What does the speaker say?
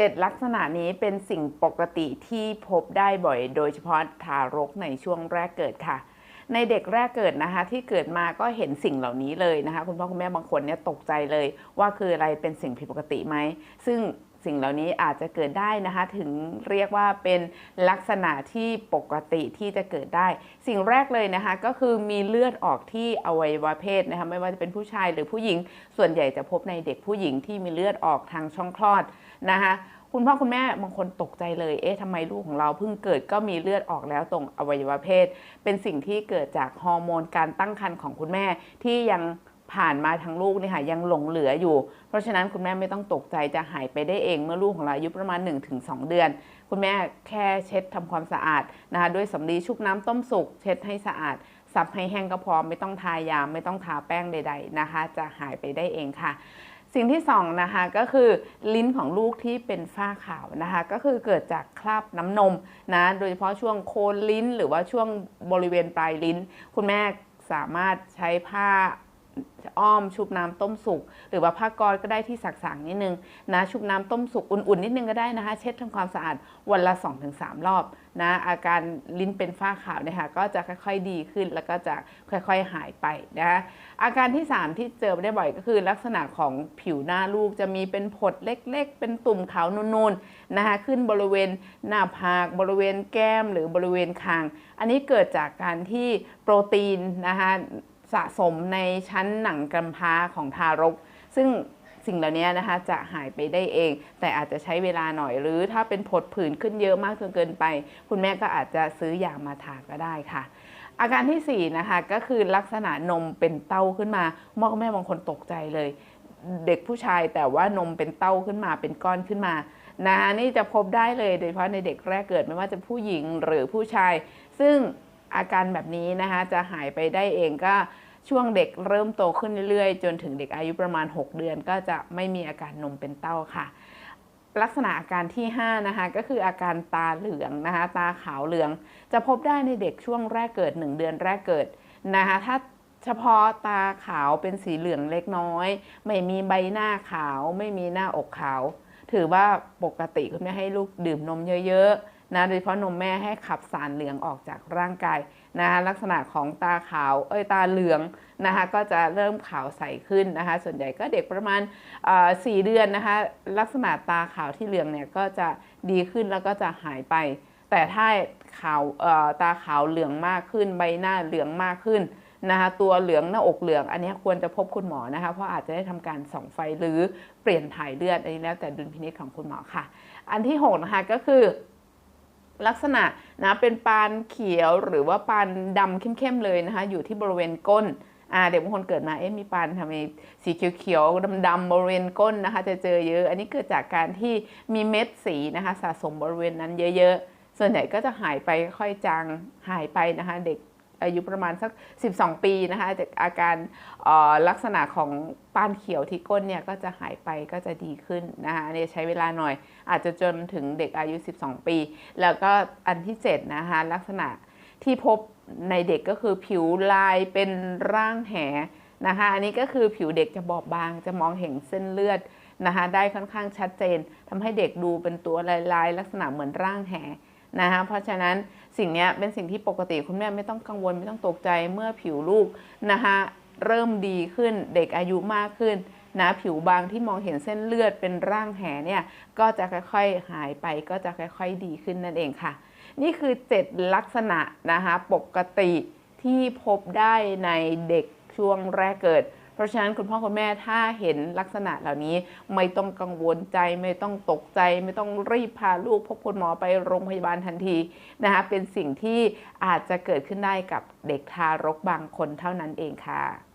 7 ลักษณะนี้เป็นสิ่งปกติที่พบได้บ่อย โดยเฉพาะทารกในช่วงแรกเกิดค่ะ ในเด็กแรกเกิดนะคะที่เกิดมาก็เห็นสิ่งเหล่านี้เลยนะคะ คุณพ่อคุณแม่บางคนเนี่ยตกใจเลยว่าคืออะไรเป็นสิ่งผิดปกติไหมซึ่ง สิ่งเหล่านี้อาจจะเกิดได้นะคะถึงเรียกว่าเป็นลักษณะที่ปกติที่จะเกิดได้ สิ่งแรกเลยนะคะก็คือมีเลือดออกที่อวัยวะเพศนะคะไม่ว่าจะเป็นผู้ชายหรือผู้หญิง ส่วนใหญ่จะพบในเด็กผู้หญิงที่มีเลือดออกทางช่องคลอดนะคะคุณพ่อคุณแม่บางคนตกใจเลย เอ๊ะทำไมลูกของเราเพิ่งเกิดก็มีเลือดออกแล้วตรงอวัยวะเพศ เป็นสิ่งที่เกิดจากฮอร์โมนการตั้งครรภ์ของคุณแม่ที่ยัง ผ่านมาทางลูกเนี่ยค่ะยังหลงเหลืออยู่ เพราะฉะนั้นคุณแม่ไม่ต้องตกใจจะหายไปได้เองเมื่อลูกของเราอายุประมาณ 1-2 เดือน คุณแม่แค่เช็ดทำความสะอาดนะคะด้วยสำลีชุบน้ำต้มสุกเช็ดให้สะอาดซับให้แห้งก็พอไม่ต้องทายาไม่ต้องทาแป้งใด ๆนะคะ จะหายไปได้เองค่ะ สิ่งที่สองนะคะก็คือลิ้นของลูกที่เป็นฝ้าขาวนะคะ ก็คือเกิดจากคราบน้ำนมนะโดยเฉพาะช่วงโคนลิ้นหรือว่าช่วงบริเวณปลายลิ้น คุณแม่สามารถใช้ผ้า อ้อมชุบน้ำต้มสุก หรือว่าผ้ากอดก็ได้ที่สักๆนิดนึงนะชุบน้ำต้มสุกอุ่นๆนิดนึงก็ได้นะคะ เช็ดทำความสะอาดวันละ 2-3 รอบนะอาการลิ้นเป็นฝ้าขาวเนี่ยค่ะก็จะค่อยๆดีขึ้นแล้วก็จะค่อยๆหายไปนะคะอาการที่ 3 ที่เจอได้บ่อยก็คือลักษณะของผิวหน้าลูกจะมีเป็นผดเล็กๆ เป็นตุ่มขาวนูนๆนะคะขึ้นบริเวณหน้าผากบริเวณแก้มหรือบริเวณคาง อันนี้เกิดจากการที่โปรตีนนะคะ สะสมในชั้นหนังกำพร้าของทารก ซึ่งสิ่งเหล่านี้นะคะจะหายไปได้เอง แต่อาจจะใช้เวลาหน่อยหรือถ้าเป็นผดผื่นขึ้นเยอะมากจนเกินไป คุณแม่ก็อาจจะซื้อยามาทาก็ได้ค่ะ อาการที่4นะคะก็คือลักษณะนมเป็นเต้าขึ้นมาพ่อแม่บางคนตกใจเลย เด็กผู้ชายแต่ว่านมเป็นเต้าขึ้นมาเป็นก้อนขึ้นมานะคะนี่จะพบได้เลยโดยเฉพาะในเด็กแรกเกิดไม่ว่าจะผู้หญิงหรือผู้ชาย ซึ่ง อาการแบบนี้นะคะจะหายไปได้เองก็ช่วงเด็กเริ่มโตขึ้นเรื่อยๆ จนถึงเด็กอายุประมาณ 6 เดือน ก็จะไม่มีอาการนมเป็นเต้าค่ะ ลักษณะอาการที่ 5 นะคะก็คืออาการตาเหลืองนะคะตาขาวเหลือง จะพบได้ในเด็กช่วงแรกเกิด 1 เดือนแรกเกิดนะคะถ้าเฉพาะตาขาวเป็นสีเหลืองเล็กน้อย ไม่มีใบหน้าขาว ไม่มีหน้าอกขาว ถือว่าปกติคุณแม่ให้ลูกดื่มนมเยอะๆ นะโดยเฉพาะนมแม่ให้ขับสารเหลืองออกจากร่างกายนะคะลักษณะของตาขาวเอ้ยตาเหลืองนะคะก็จะเริ่มขาวใสขึ้นนะคะส่วนใหญ่ก็เด็กประมาณสี่เดือนนะคะลักษณะตาขาวที่เหลืองเนี่ยก็จะดีขึ้นแล้วก็จะหายไป แต่ถ้าขาวตาขาวเหลืองมากขึ้น ใบหน้าเหลืองมากขึ้นนะคะตัวเหลืองหน้าอกเหลือง อันนี้ควรจะพบคุณหมอนะคะเพราะอาจจะได้ทำการส่องไฟหรือเปลี่ยนถ่ายเลือดอันนี้แล้วแต่ดุลพินิจของคุณหมอค่ะ อันที่6นะคะก็คือ ลักษณะนะเป็นปานเขียวหรือว่าปานดำเข้มๆเลยนะคะอยู่ที่บริเวณก้นอ่าเด็กบางคนเกิดมาเอ๊ะมีปานทำไมสีเขียวๆดำๆบริเวณก้นนะคะ จะเจอเยอะอันนี้เกิดจากการที่มีเม็ดสีนะคะสะสมบริเวณนั้นเยอะๆ ส่วนใหญ่ก็จะหายไปค่อยจางหายไปนะคะ เด็ก อายุประมาณสัก 12 ปีนะคะแต่อาการลักษณะของป้านเขียวที่ก้นเนี่ยก็จะหายไปก็จะดีขึ้นนะคะอันนี้ใช้เวลาหน่อย อาจจะจนถึงเด็กอายุ 12 ปี แล้วก็อันที่7นะคะลักษณะที่พบในเด็กก็คือผิวลายเป็นร่างแหนะคะอันนี้ก็คือผิวเด็กจะบอบบางจะมองเห็นเส้นเลือดนะคะได้ค่อนข้างชัดเจนทำให้เด็กดูเป็นตัวลายๆ ลักษณะเหมือนร่างแห นะคะเพราะฉะนั้นสิ่งนี้เป็นสิ่งที่ปกติคุณแม่ไม่ต้องกังวลไม่ต้องตกใจเมื่อผิวลูกนะคะเริ่มดีขึ้นเด็กอายุมากขึ้นนะผิวบางที่มองเห็นเส้นเลือดเป็นร่างแหเนี่ยก็จะค่อยๆหายไปก็จะค่อยๆดีขึ้นนั่นเองค่ะ นี่คือ 7 ลักษณะนะคะปกติที่พบได้ในเด็กช่วงแรกเกิด ราะฉะนั้นคุณพ่อคุณแม่ถ้าเห็นลักษณะเหล่านี้ไม่ต้องกังวลใจไม่ต้องตกใจ ไม่ต้องรีบพาลูกพบคุณหมอไปโรงพยาบาลทันทีนะคะเป็นสิ่งที่อาจจะเกิดขึ้นได้กับเด็กทารกบางคนเท่านั้นเองค่ะ